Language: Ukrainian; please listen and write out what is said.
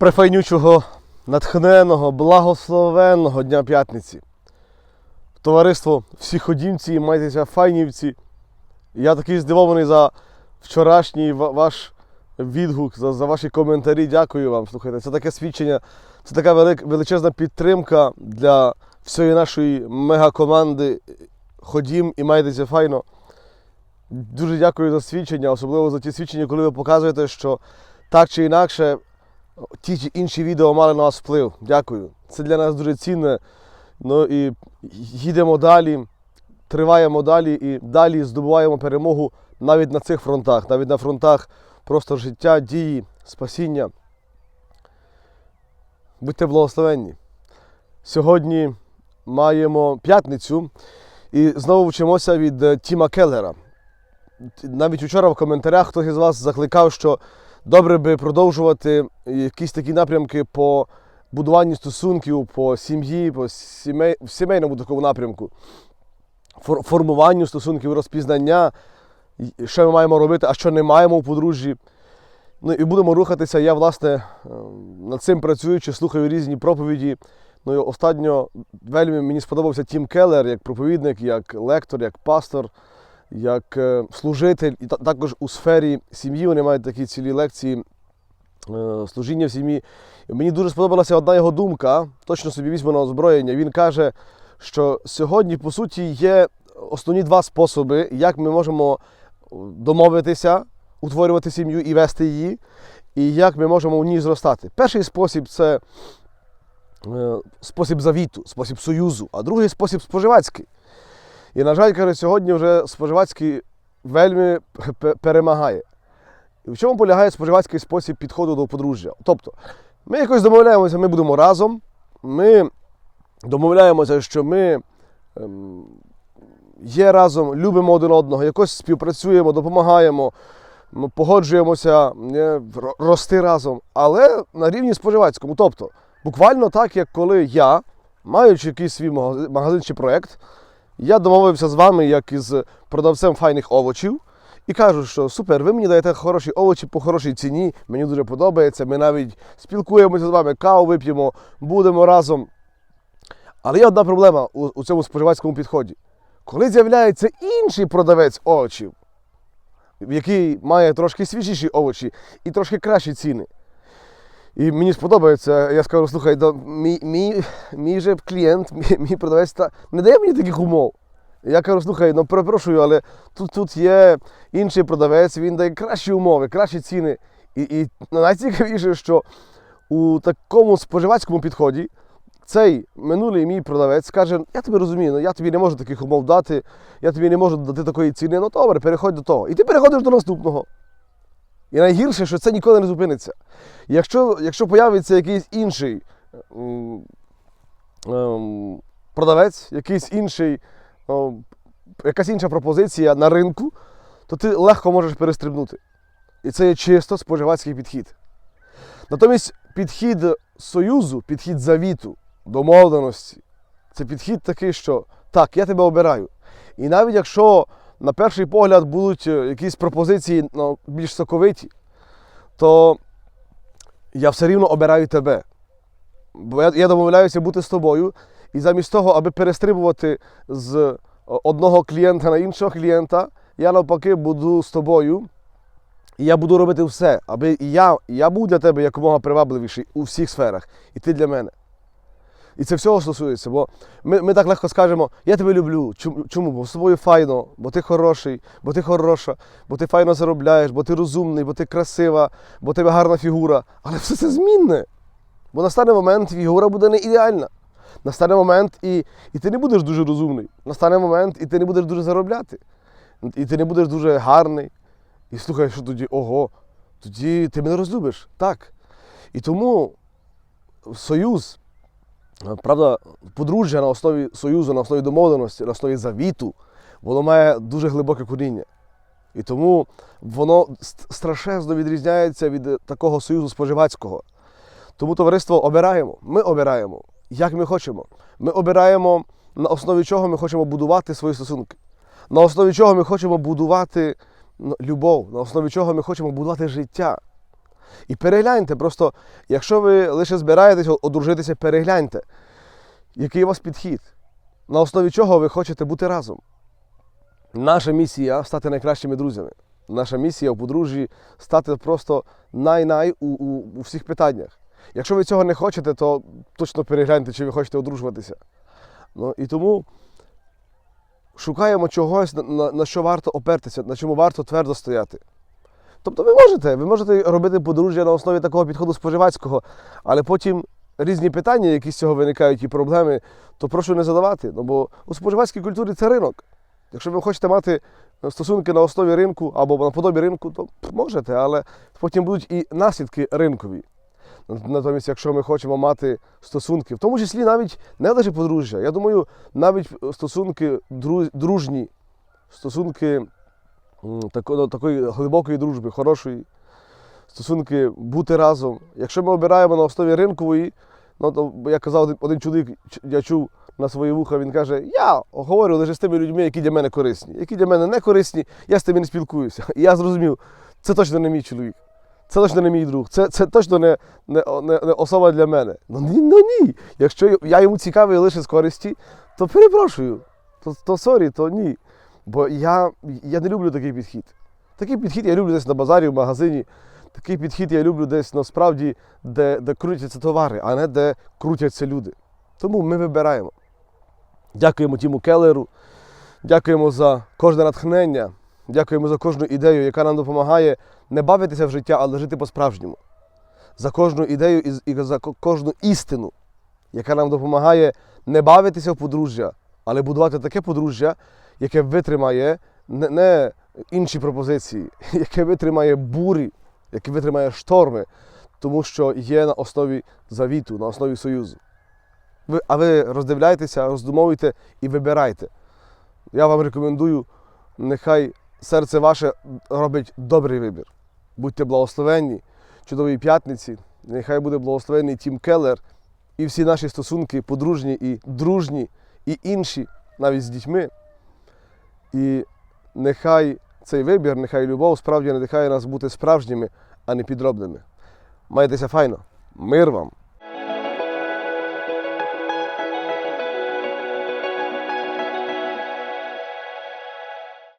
прифайнючого, натхненого, благословенного Дня П'ятниці. Товариство всі ходімці, майтеся файнівці. Я такий здивований за вчорашній ваш відгук, за, за ваші коментарі. Дякую вам. Слухайте, це таке свідчення, це така величезна підтримка для всієї нашої мегакоманди. Ходім і майтеся файно. Дуже дякую за свідчення, особливо за ті свідчення, коли ви показуєте, що так чи інакше ті чи інші відео мали на вас вплив. Дякую. Це для нас дуже цінне. Ну і їдемо далі, триваємо далі і далі здобуваємо перемогу навіть на цих фронтах, навіть на фронтах просто життя, дії, спасіння. Будьте благословенні. Сьогодні маємо п'ятницю і знову вчимося від е, Тіма Келлера. Навіть вчора в коментарях хтось із вас закликав, що добре би продовжувати якісь такі напрямки по будуванню стосунків, по сім'ї, по сімей, сімейному такому напрямку, фор- формуванню стосунків, розпізнання, що ми маємо робити, а що не маємо у подружжі. Ну і будемо рухатися. Я, власне, е, над цим працюючи, слухаю різні проповіді. Ну і останньо вельми мені сподобався Тім Келлер як проповідник, як лектор, як пастор, як е, служитель. І також у сфері сім'ї вони мають такі цілі лекції е, служіння в сім'ї. Мені дуже сподобалася одна його думка, точно собі візьму на озброєння. Він каже, що сьогодні, по суті, є основні два способи, як ми можемо домовитися, утворювати сім'ю і вести її, і як ми можемо у ній зростати. Перший спосіб це е, спосіб завіту, спосіб союзу, а другий спосіб споживацький. І, на жаль, каже, сьогодні вже споживацький вельми перемагає. В чому полягає споживацький спосіб підходу до подружжя? Тобто, ми якось домовляємося, ми будемо разом, ми домовляємося, що ми ем, є разом, любимо один одного, якось співпрацюємо, допомагаємо, погоджуємося е, рости разом, але на рівні споживацькому. Тобто, буквально так, як коли я, маючи якийсь свій магазин чи проєкт, я домовився з вами, як із продавцем файних овочів, і кажу, що супер, ви мені даєте хороші овочі по хорошій ціні, мені дуже подобається. Ми навіть спілкуємося з вами, каву вип'ємо, будемо разом. Але є одна проблема у, у цьому споживацькому підході. Коли з'являється інший продавець овочів, який має трошки свіжіші овочі і трошки кращі ціни. І мені сподобається, я скажу, слухай, да, мій, мій, мій же клієнт, мій, мій продавець та, не дає мені таких умов. Я кажу, слухай, ну перепрошую, але тут, тут є інший продавець, він дає кращі умови, кращі ціни. І, і найцікавіше, що у такому споживацькому підході цей минулий мій продавець каже: я тебе розумію, ну я тобі не можу таких умов дати, я тобі не можу дати такої ціни. Ну добре, переходь до того. І ти переходиш до наступного. І найгірше, що це ніколи не зупиниться. Якщо, якщо появиться якийсь інший ем, продавець, якийсь інший, о, якась інша пропозиція на ринку, то ти легко можеш перестрибнути. І це є чисто споживацький підхід. Натомість підхід союзу, підхід завіту, домовленості, це підхід такий, що так, я тебе обираю. І навіть якщо на перший погляд будуть е, якісь пропозиції ну, більш соковиті, то я все рівно обираю тебе. Бо я, я домовляюся бути з тобою, і замість того, аби перестрибувати з одного клієнта на іншого клієнта, я навпаки буду з тобою. І я буду робити все, аби я, я був для тебе якомога привабливіший у всіх сферах, і ти для мене. І це всього стосується, бо ми, ми так легко скажемо, я тебе люблю. Чому? Бо з тобою файно, бо ти хороший, бо ти хороша, бо ти файно заробляєш, бо ти розумний, бо ти красива, бо тебе гарна фігура. Але все це змінне. Бо настане момент, фігура буде не ідеальна. Настане момент, і, і ти не будеш дуже розумний. Настане момент, і ти не будеш дуже заробляти. І ти не будеш дуже гарний. І слухай, що тоді, ого, тоді ти мене розлюбиш. Так. І тому союз, правда, подружжя на основі союзу, на основі домовленості, на основі завіту, воно має дуже глибоке коріння. І тому воно ст- страшезно відрізняється від е, такого союзу споживацького. Тому товариство обираємо. Ми обираємо, як ми хочемо. Ми обираємо, на основі чого ми хочемо будувати свої стосунки, на основі чого ми хочемо будувати любов, на основі чого ми хочемо будувати життя. І перегляньте, просто, якщо ви лише збираєтесь одружитися, перегляньте, який у вас підхід, на основі чого ви хочете бути разом. Наша місія стати найкращими друзями. Наша місія у подружжі стати просто най-най у, у, у всіх питаннях. Якщо ви цього не хочете, то точно перегляньте, чи ви хочете одружуватися. Ну, і тому шукаємо чогось, на, на, що варто опертися, на чому варто твердо стояти. Тобто ви можете, ви можете робити подружжя на основі такого підходу споживацького, але потім різні питання, які з цього виникають, і проблеми, то прошу не задавати. Ну, бо у споживацькій культурі це ринок. Якщо ви хочете мати стосунки на основі ринку або наподобі ринку, то можете, але потім будуть і наслідки ринкові. Натомість, якщо ми хочемо мати стосунки, в тому числі навіть не лише подружжя, я думаю, навіть стосунки дру- дружні, стосунки такої глибокої дружби, хорошої, стосунки бути разом. Якщо ми обираємо на основі ринкової, ну то як казав один чоловік, я чув на свої вуха, він каже: Я говорю лише з тими людьми, які для мене корисні. Які для мене не корисні, я з тими не спілкуюся. І я зрозумів, це точно не мій чоловік. Це точно не мій друг, це, це точно не, не, не, не особа для мене. Ну ні, ну ні. Якщо я йому цікавий лише з користі, то перепрошую. То, то сорі, то ні. Бо я, я не люблю такий підхід. Такий підхід я люблю десь на базарі, в магазині. Такий підхід я люблю десь насправді, де, де крутяться товари, а не де крутяться люди. Тому ми вибираємо. Дякуємо Тіму Келлеру, дякуємо за кожне натхнення, дякуємо за кожну ідею, яка нам допомагає не бавитися в життя, але жити по-справжньому. За кожну ідею і, за кожну істину, яка нам допомагає не бавитися в подружжя, але будувати таке подружжя, яке витримає не, інші пропозиції, яке витримає бурі, яке витримає шторми, тому що є на основі завіту, на основі союзу. Ви, а ви роздивляйтеся, роздумовуйте і вибирайте. Я вам рекомендую, нехай серце ваше робить добрий вибір. Будьте благословенні, чудовій п'ятниці. Нехай буде благословений Тім Келлер і всі наші стосунки подружні і дружні, і інші, навіть з дітьми. І нехай цей вибір, нехай любов справді надихає нас бути справжніми, а не підробними. Майтеся файно. Мир вам!